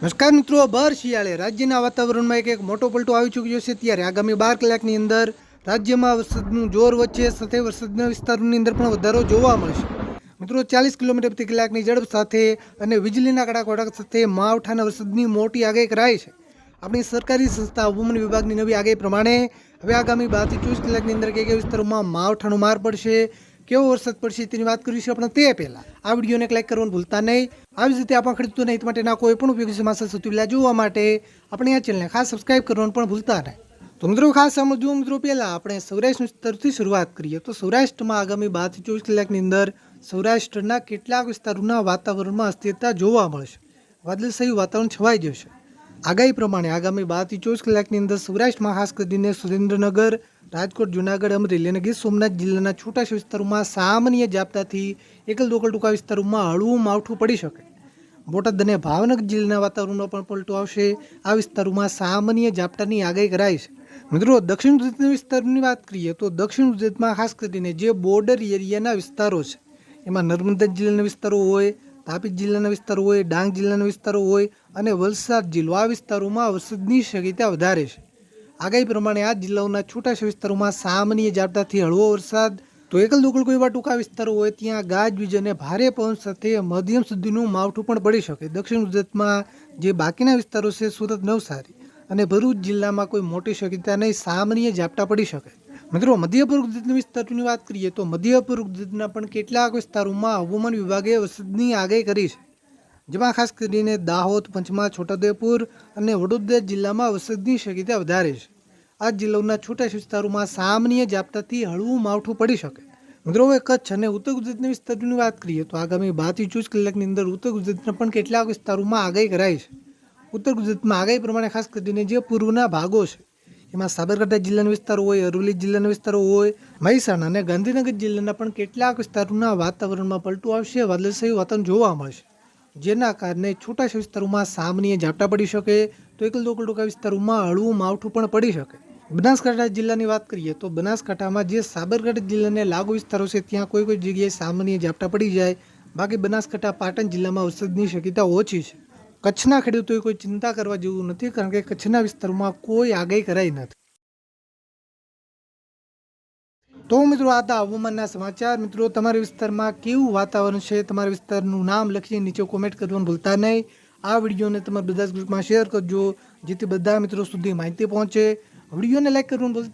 નમસ્કાર મિત્રો બર શિયાળે રાજ્યના વાતાવરણમાં એક એક મોટો પલટો આવી ચૂક્યો છે. ત્યારે આગામી બાર કલાકની અંદર રાજ્યમાં વરસાદનું જોર વચ્ચે સાથે વરસાદના વિસ્તારોની અંદર પણ વધારો જોવા મળશે. મિત્રો, ચાલીસ કિલોમીટર પ્રતિ કલાકની ઝડપ સાથે અને વીજળીના કડાકડાક સાથે માવઠાના વરસાદની મોટી આગાહી કરાઈ છે. આપણી સરકારી સંસ્થા હવામાન વિભાગની નવી આગાહી પ્રમાણે હવે આગામી બારથી ચોવીસ કલાકની અંદર કયા વિસ્તારોમાં માવઠાનો માર પડશે. કેવો વરસાદ પડશે તેની વાત કરીશું આપણે તે પહેલાં. આ વિડીયોને લાઈક કરવાનું ભૂલતા નહીં. આવી જ રીતે આપણા ખેડૂતોને હિત માટેના કોઈ પણ ઉપયોગી સમાચાર સૌથી પહેલાં જોવા માટે આપણે આ ચેનલને ખાસ સબસ્ક્રાઇબ કરવાનું પણ ભૂલતા નહીં. તો મિત્રો ખાસ સમજો મિત્રો પહેલાં આપણે સૌરાષ્ટ્ર વિસ્તારથી શરૂઆત કરીએ. તો સૌરાષ્ટ્રમાં આગામી બારથી ચોવીસ કલાકની અંદર સૌરાષ્ટ્રના કેટલાક વિસ્તારોના વાતાવરણમાં અસ્થિરતા જોવા મળશે. વાદળશાહી વાતાવરણ છવાઈ જશે. આગાહી પ્રમાણે આગામી બારથી ચોવીસ કલાકની અંદર સૌરાષ્ટ્રમાં ખાસ કરીને સુરેન્દ્રનગર, રાજકોટ, જુનાગઢ, અમરેલી અને ગીર સોમનાથ જિલ્લાના છૂટાછા વિસ્તારોમાં સામાન્ય જાપતાથી એકલ દોકલ ટૂંકા વિસ્તારોમાં હળવું માવઠું પડી શકે. બોટાદ અને ભાવનગર જિલ્લાના વાતાવરણમાં પણ પલટો આવશે. આ વિસ્તારોમાં સામાન્ય ઝાપટાની આગાહી કરાઈ છે. મિત્રો, દક્ષિણ ગુજરાતના વિસ્તારની વાત કરીએ તો દક્ષિણ ગુજરાતમાં ખાસ કરીને જે બોર્ડર એરિયાના વિસ્તારો છે, એમાં નર્મદા જિલ્લાના વિસ્તારો હોય, તાપી જિલ્લાના વિસ્તારો હોય, ડાંગ જિલ્લાના વિસ્તારો હોય અને વલસાડ જિલ્લો, આ વિસ્તારોમાં વરસાદની શક્યતા વધારે છે. આગાહી પ્રમાણે આ જિલ્લાઓના છૂટાછા વિસ્તારોમાં સામાન્ય ઝાપટાથી હળવો વરસાદ તો એકલ દુકલ કોઈ એવા ટૂંકા વિસ્તારો હોય, ત્યાં ગાજવીજ અને ભારે પવન સાથે મધ્યમ સુધીનું માવઠું પણ પડી શકે. દક્ષિણ ગુજરાતમાં જે બાકીના વિસ્તારો છે, સુરત, નવસારી અને ભરૂચ જિલ્લામાં કોઈ મોટી શક્યતા નહીં, સામાન્ય ઝાપટા પડી શકે. મિત્રો મધ્ય પૂર્વ ગુજરાતના વિસ્તારોની વાત કરીએ તો મધ્ય પૂર્વ ગુજરાતના પણ કેટલાક વિસ્તારોમાં હવામાન વિભાગે વરસાદની આગાહી કરી છે. જેમાં ખાસ કરીને દાહોદ, પંચમહાલ, છોટાઉદેપુર અને વડોદરા જિલ્લામાં વરસાદની શક્યતા વધારે છે. આ જિલ્લાઓના છૂટા વિસ્તારોમાં સામાન્ય ઝાપટાથી હળવું માવઠું પડી શકે. મિત્રો હવે કચ્છ અને ઉત્તર ગુજરાતના વિસ્તારોની વાત કરીએ તો આગામી બારથી ચોવીસ કલાકની અંદર ઉત્તર ગુજરાતના પણ કેટલાક વિસ્તારોમાં આગાહી કરાઈ છે. ઉત્તર ગુજરાતમાં આગાહી પ્રમાણે ખાસ કરીને જે પૂર્વના ભાગો છે, એમાં સાબરકાંઠા જિલ્લાના વિસ્તારો હોય, અરવલ્લી જિલ્લાના વિસ્તારો હોય, મહેસાણા અને ગાંધીનગર જિલ્લાના પણ કેટલાક વિસ્તારોના વાતાવરણમાં પલટું આવશે, વાદળછાયું વાતાવરણ જોવા મળશે. જેના કારણે છૂટા વિસ્તારોમાં સામાન્ય ઝાપટા પડી શકે, તો એકલ દોકલ ટૂંકા વિસ્તારોમાં હળવું માવઠું પણ પડી શકે. બનાસકાંઠા જિલ્લાની વાત કરીએ તો બનાસકાંઠામાં જે સાબરકાંઠા જિલ્લાને લાગુ વિસ્તારો છે, ત્યાં કોઈ કોઈ જગ્યાએ સામાન્ય ઝાપટા પડી જાય. બાકી બનાસકાંઠા, પાટણ જિલ્લામાં વરસાદની શક્યતા ઓછી છે. કચ્છના ખેડૂતોએ કોઈ ચિંતા કરવા જેવું નથી કારણ કે કચ્છના વિસ્તારમાં કોઈ આગાહી કરાઈ નથી. તો મિત્રો, આ હતા હવામાનના સમાચાર. મિત્રો, તમારા વિસ્તારમાં કેવું વાતાવરણ છે? તમારા વિસ્તારનું નામ લખી નીચે કોમેન્ટ કરવાનું ભૂલતા નહીં. આ વિડીયોને તમારા બધા જ ગ્રુપમાં શેર કરજો, જેથી બધા મિત્રો સુધી માહિતી પહોંચે. વિડીયોને લાઈક કરવાનું ભૂલતા